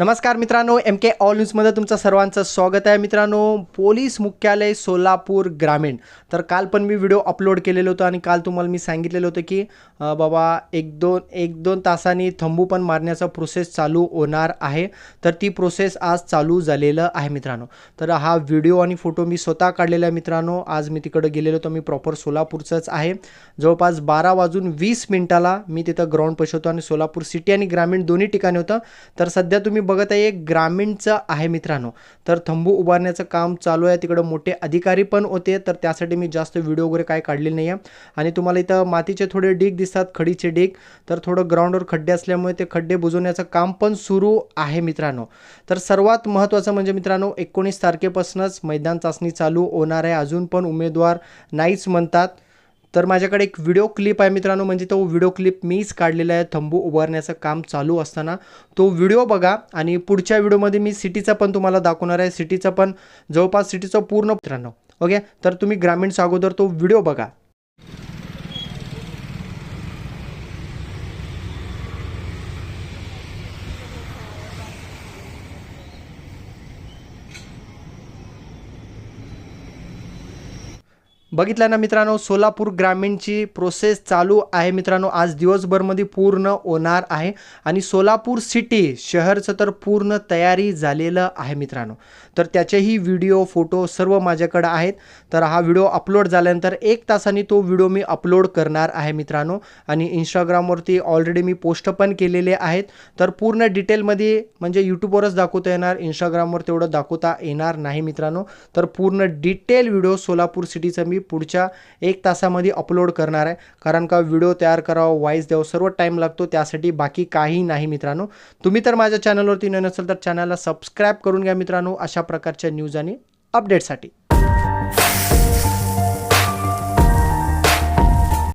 नमस्कार मित्रांनो एम के ऑल न्यूजमध्ये तुमचं सर्वांचं स्वागत आहे. मित्रांनो पोलीस मुख्यालय सोलापूर ग्रामीण. तर काल पण मी व्हिडिओ अपलोड केलेलो होतो आणि काल तुम्हाला मी सांगितलेलं होतं की बाबा एक दोन एक दोन तासांनी थंबू पण मारण्याचा प्रोसेस चालू होणार आहे. तर ती प्रोसेस आज चालू झालेलं आहे मित्रांनो. तर हा व्हिडिओ आणि फोटो मी स्वतः काढलेला आहे मित्रांनो. आज मी तिकडं गेलेलो होतो. मी प्रॉपर सोलापूरचंच आहे. जवळपास बारा वाजून वीस मिनिटाला मी तिथं ग्राउंड पशवतो आणि सोलापूर सिटी आणि ग्रामीण दोन्ही ठिकाणी होतं. तर सध्या तुम्ही बघत आहे एक ग्रामीणचं आहे मित्रांनो. तर थंबू उभारण्याचं काम चालू आहे. तिकडं मोठे अधिकारी पण होते तर त्यासाठी मी जास्त व्हिडिओ वगैरे काय काढले नाही आहे आणि तुम्हाला इथं मातीचे थोडे डिग दिसतात खडीचे डिग. तर थोडं ग्राउंडवर खड्डे असल्यामुळे ते खड्डे बुजवण्याचं काम पण सुरू आहे मित्रांनो. तर सर्वात महत्त्वाचं म्हणजे मित्रांनो एकोणीस तारखेपासूनच मैदान चाचणी चालू होणार आहे. अजून पण उमेदवार नाहीच म्हणतात. तर माझ्याकडे एक व्हिडिओ क्लिप आहे मित्रांनो. म्हणजे तो व्हिडिओ क्लिप मीच काढलेला आहे थंबू उभारण्याचं काम चालू असताना. तो व्हिडिओ बघा आणि पुढच्या व्हिडिओमध्ये मी सिटीचा पण तुम्हाला दाखवणार आहे. सिटीचा पण जवळपास सिटीचं पूर्ण मित्रांनो. ओके तर तुम्ही ग्रामीणचा अगोदर तो व्हिडिओ बघा. बघितलं ना मित्रांनो सोलापूर ग्रामीणची प्रोसेस चालू आहे मित्रांनो. आज दिवसभरमध्ये पूर्ण होणार आहे आणि सोलापूर सिटी शहरचं तर पूर्ण तयारी झालेलं आहे मित्रांनो. तर त्याचेही व्हिडिओ फोटो सर्व माझ्याकडं आहेत. तर हा व्हिडिओ अपलोड झाल्यानंतर एक तासाने तो व्हिडिओ मी अपलोड करणार आहे मित्रांनो. आणि इंस्टाग्रामवरती ऑलरेडी मी पोस्ट पण केलेले आहेत. तर पूर्ण डिटेलमध्ये म्हणजे यूट्यूबवरच दाखवता येणार इंस्टाग्रामवर तेवढं दाखवता येणार नाही मित्रांनो. तर पूर्ण डिटेल व्हिडिओ सोलापूर सिटीचा मी पुढच्या एक तासामध्ये अपलोड करणार आहे. कारण का व्हिडिओ तयार करावा वाईज द्यावं सर्व टाईम लागतो. त्यासाठी बाकी काही नाही मित्रांनो. तुम्ही तर माझ्या चॅनलवरती नसेल तर चॅनलला सबस्क्राईब करून घ्या मित्रांनो. अशा प्रकारच्या न्यूज आणि अपडेटसाठी